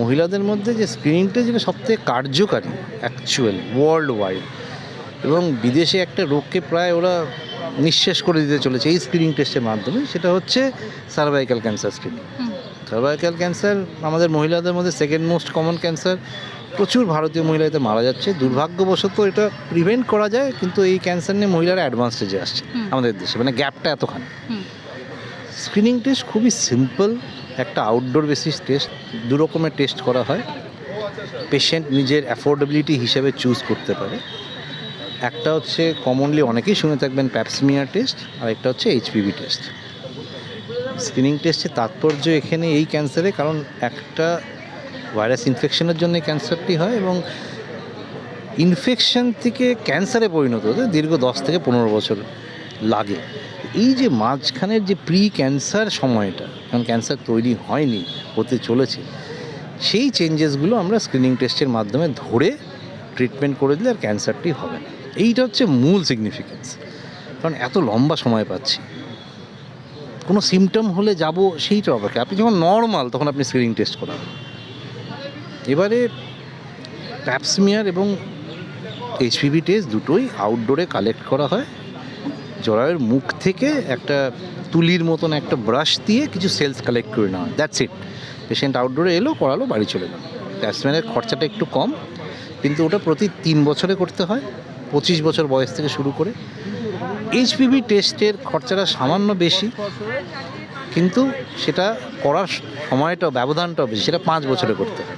মহিলাদের মধ্যে যে স্ক্রিনিংটা যেটা সবথেকে কার্যকারী অ্যাকচুয়াল ওয়ার্ল্ড ওয়াইড এবং বিদেশে একটা রোগকে প্রায় ওরা নিঃশেষ করে দিতে চলেছে এই স্ক্রিনিং টেস্টের মাধ্যমে সেটা হচ্ছে cervical cancer screening. Cervical cancer আমাদের মহিলাদের মধ্যে সেকেন্ড মোস্ট কমন ক্যান্সার প্রচুর ভারতীয় মহিলা এতে মারা যাচ্ছে দুর্ভাগ্যবশত এটা প্রিভেন্ট করা যায় কিন্তু এই ক্যান্সার নিয়ে মহিলারা অ্যাডভান্স স্টেজে আসছে আমাদের দেশে মানে গ্যাপটা এতখানি। স্ক্রিনিং টেস্ট খুবই সিম্পল একটা আউটডোর বেসিস টেস্ট দু রকমের টেস্ট করা হয়। পেশেন্ট নিজের অ্যাফোর্ডেবিলিটি হিসেবে চুজ করতে পারে। একটা হচ্ছে কমনলি অনেকেই শুনে থাকবেন প্যাপসমিয়ার টেস্ট আর একটা হচ্ছে এইচপিভি টেস্ট স্ক্রিনিং টেস্টের তাৎপর্য এখানে এই ক্যান্সারে কারণ একটা ভাইরাস ইনফেকশনের জন্য ক্যান্সারটি হয় এবং ইনফেকশন থেকে ক্যান্সারে পরিণত হতে দীর্ঘ দশ থেকে পনেরো বছর লাগে। এই যে মাঝখানের যে প্রি ক্যান্সার সময়টা, কারণ ক্যান্সার তৈরি হয়নি, হতে চলেছে, সেই চেঞ্জেসগুলো আমরা স্ক্রিনিং টেস্টের মাধ্যমে ধরে ট্রিটমেন্ট করে দিলে আর ক্যান্সারটি হবে না। এইটা হচ্ছে মূল সিগনিফিকেন্স কারণ এত লম্বা সময় পাচ্ছি। কোনো সিমটম হলে যাব, সেইটা অপেক্ষা। আপনি যখন নর্মাল তখন আপনি স্ক্রিনিং টেস্ট করান। এবারে প্যাপসমিয়ার এবং এইচপিভি টেস্ট দুটোই আউটডোরে কালেক্ট করা হয়। জরায়ুর মুখ থেকে একটা তুলির মতন একটা ব্রাশ দিয়ে কিছু সেলস কালেক্ট করে নেওয়া দ্যাটস ইট পেশেন্ট আউটডোরে এলো, করালো, বাড়ি চলে গেল। প্যাপসমিয়ারের খরচাটা একটু কম, কিন্তু ওটা প্রতি তিন বছরে করতে হয়, পঁচিশ বছর বয়স থেকে শুরু করে। এইচপিভি টেস্টের খরচাটা সামান্য বেশি, কিন্তু সেটা করার সময়টা ব্যবধানটাও বেশি, সেটা পাঁচ বছরে করতে হয়।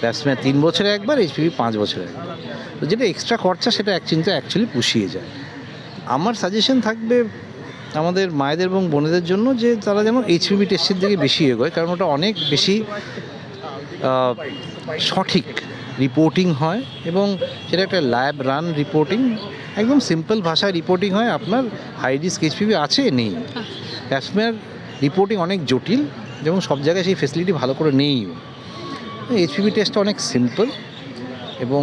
প্যাপসমিয়ার তিন বছরে একবার এইচপিভি পাঁচ বছরে একবার। যেটা এক্সট্রা খরচা, সেটা এক চিন্তা অ্যাকচুয়ালি পুষিয়ে যায়। আমার সাজেশন থাকবে আমাদের মায়েদের এবং বোনেদের জন্য যে তারা যেন এইচপিভি টেস্টের দিকে বেশি এগোয়, কারণ ওটা অনেক বেশি সঠিক রিপোর্টিং হয় এবং সেটা একটা ল্যাব রান রিপোর্টিং একদম সিম্পল ভাষায় রিপোর্টিং হয়। আপনার হাই রিস্ক এইচপিভি আছে, নেই। প্যাপসমিয়ার রিপোর্টিং অনেক জটিল এবং সব জায়গায় সেই ফেসিলিটি ভালো করে নেইও এইচপিভি টেস্টটা অনেক সিম্পল এবং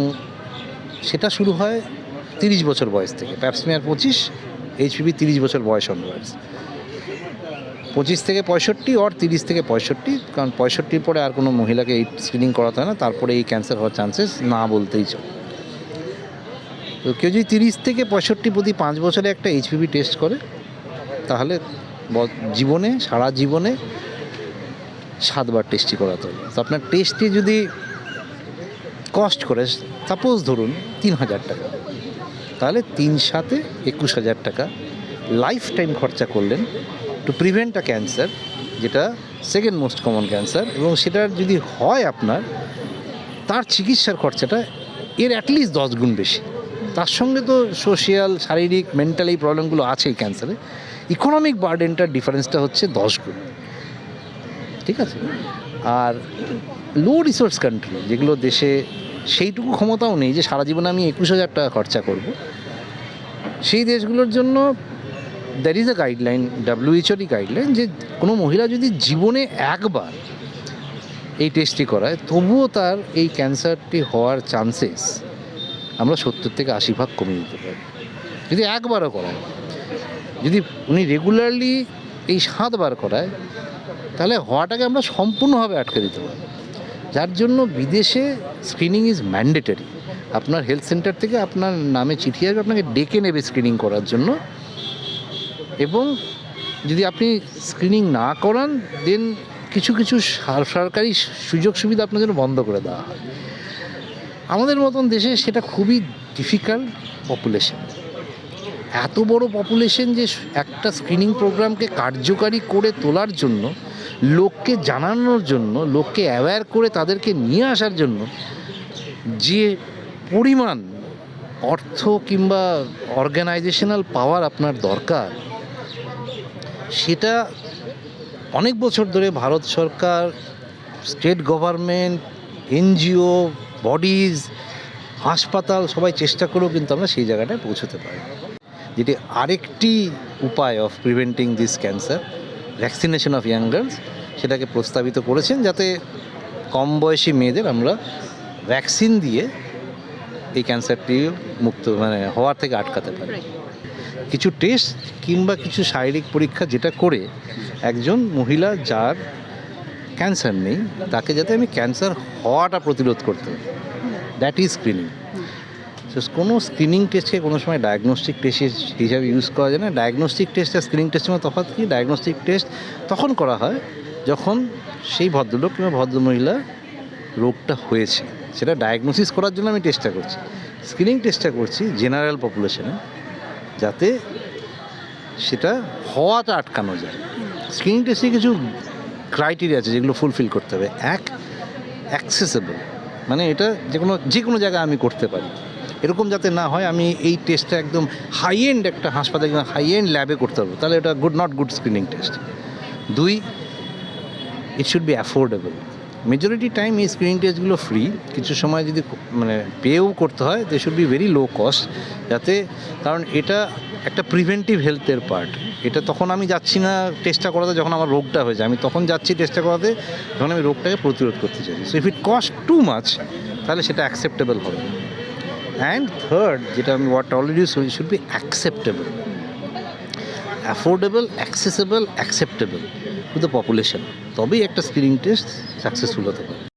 সেটা শুরু হয় তিরিশ বছর বয়স থেকে। প্যাপসমিয়ার পঁচিশ এইচপিভি তিরিশ বছর বয়স অনওয়ার্ডস পঁচিশ থেকে পঁয়ষট্টি অর তিরিশ থেকে পঁয়ষট্টি, কারণ পঁয়ষট্টির পরে আর কোনো মহিলাকে এই স্ক্রিনিং করাতে হয় না, তারপরে এই ক্যান্সার হওয়ার চান্সেস না বলতেই চলে। তো কেউ যদি তিরিশ থেকে পঁয়ষট্টি প্রতি পাঁচ বছরে একটা এইচপিভি টেস্ট করে, তাহলে জীবনে, সারা জীবনে সাতবার টেস্টই করাতে হবে। তো আপনার টেস্টে যদি কস্ট করে সাপোজ ধরুন তিন হাজার টাকা। তাহলে তিন সাথে একুশ হাজার টাকা লাইফ টাইম খরচা করলেন টু প্রিভেন্ট আ ক্যান্সার যেটা সেকেন্ড মোস্ট কমন ক্যান্সার এবং সেটার যদি হয় আপনার, তার চিকিৎসার খরচাটা এর অ্যাটলিস্ট দশ গুণ বেশি। তার সঙ্গে তো সোশিয়াল শারীরিক মেন্টাল এই প্রবলেমগুলো আছে এই ক্যান্সারে ইকোনমিক বার্ডেনটার ডিফারেন্সটা হচ্ছে দশ গুণ। ঠিক আছে? আর লো রিসোর্স কান্ট্রি যেগুলো দেশে সেইটুকু ক্ষমতাও নেই যে সারা জীবনে আমি একুশ হাজার টাকা খরচা করব। সেই দেশগুলোর জন্য দ্যার ইজ এ গাইডলাইন ডাব্লিউএইচওরই গাইডলাইন যে কোনো মহিলা যদি জীবনে একবার এই টেস্টটি করায়, তবুও তার এই ক্যান্সারটি হওয়ার চান্সেস আমরা সত্তর থেকে আশি ভাগ কমিয়ে দিতে পারি। যদি একবারও করায়, যদি উনি রেগুলারলি এই সাতবার করায়, তাহলে হওয়াটাকে আমরা সম্পূর্ণভাবে আটকে দিতে পারি। যার জন্য বিদেশে স্ক্রিনিং ইজ ম্যান্ডেটারি আপনার হেলথ সেন্টার থেকে আপনার নামে চিঠি আসবে, আপনাকে ডেকে নেবে স্ক্রিনিং করার জন্য। এবং যদি আপনি স্ক্রিনিং না করান দেন কিছু কিছু সার- সরকারি সুযোগ সুবিধা আপনার জন্য বন্ধ করে দেওয়া হয়। আমাদের মতন দেশে সেটা খুবই ডিফিকাল্ট পপুলেশন এত বড় পপুলেশন যে একটা স্ক্রিনিং প্রোগ্রামকে কার্যকারী করে তোলার জন্য লোককে জানানোর জন্য, লোককে অ্যাওয়্যার করে তাদেরকে নিয়ে আসার জন্য যে পরিমাণ অর্থ কিংবা অর্গানাইজেশনাল পাওয়ার আপনার দরকার, সেটা অনেক বছর ধরে ভারত সরকার স্টেট গভর্নমেন্ট এনজিও বডিজ হাসপাতাল সবাই চেষ্টা করেও কিন্তু আমরা সেই জায়গাটায় পৌঁছতে পারি। যেটি আরেকটি উপায় of preventing this cancer vaccination of young girls সেটাকে প্রস্তাবিত করেছেন যাতে কম বয়সী মেয়েদের আমরা ভ্যাকসিন দিয়ে এই ক্যান্সারটি মুক্ত মানে হওয়ার থেকে আটকাতে পারি। কিছু টেস্ট কিংবা কিছু শারীরিক পরীক্ষা যেটা করে একজন মহিলা যার ক্যান্সার নেই তাকে যাতে আমি ক্যান্সার হওয়াটা প্রতিরোধ করতে পারি। দ্যাট ইজ স্ক্রিনিং কোনো স্ক্রিনিং টেস্টকে কোনো সময় ডায়াগনস্টিক টেস্ট হিসাবে ইউজ করা যায় না। ডায়াগনস্টিক টেস্ট আর স্ক্রিনিং টেস্টের মধ্যে তফাৎ কি? ডায়াগনস্টিক টেস্ট তখন করা হয় যখন সেই ভদ্রলোক কিংবা ভদ্রমহিলা রোগটা হয়েছে। সেটা ডায়াগনোসিস করার জন্য আমি চেষ্টা করছি। স্ক্রিনিং টেস্টটা করছি জেনারেল পপুলেশনে যাতে সেটা হওয়াটা আটকানো যায়। স্ক্রিনিং টেস্টে কিছু ক্রাইটেরিয়া আছে যেগুলো ফুলফিল করতে হবে। এক অ্যাক্সেসেবল মানে এটা যে কোনো যে কোনো জায়গায় আমি করতে পারি। এরকম যাতে না হয়, আমি এই টেস্টটা একদম হাই এন্ড একটা হাসপাতালে হাই এন্ড ল্যাবে করতে পারব। তাহলে এটা good not good screening test দুই it should be affordable majority time এই স্ক্রিনিং টেস্টগুলো ফ্রি কিছু সময় যদি মানে পেও করতে হয় they should be very low cost যাতে, কারণ এটা একটা প্রিভেন্টিভ হেলথের পার্ট এটা তখন আমি যাচ্ছি না টেস্টটা করাতে যখন আমার রোগটা হয়েছে আমি তখন যাচ্ছি টেস্টটা করাতে, যখন আমি রোগটাকে প্রতিরোধ করতে চাই। So if it cost too much তাহলে সেটা অ্যাকসেপ্টেবল হবে অ্যান্ড থার্ড যেটা আমি ওয়াট অলরেডি শুনি should be acceptable affordable accessible acceptable to the population তবেই একটা স্ক্রিনিং টেস্ট সাকসেসফুল হতে পারে।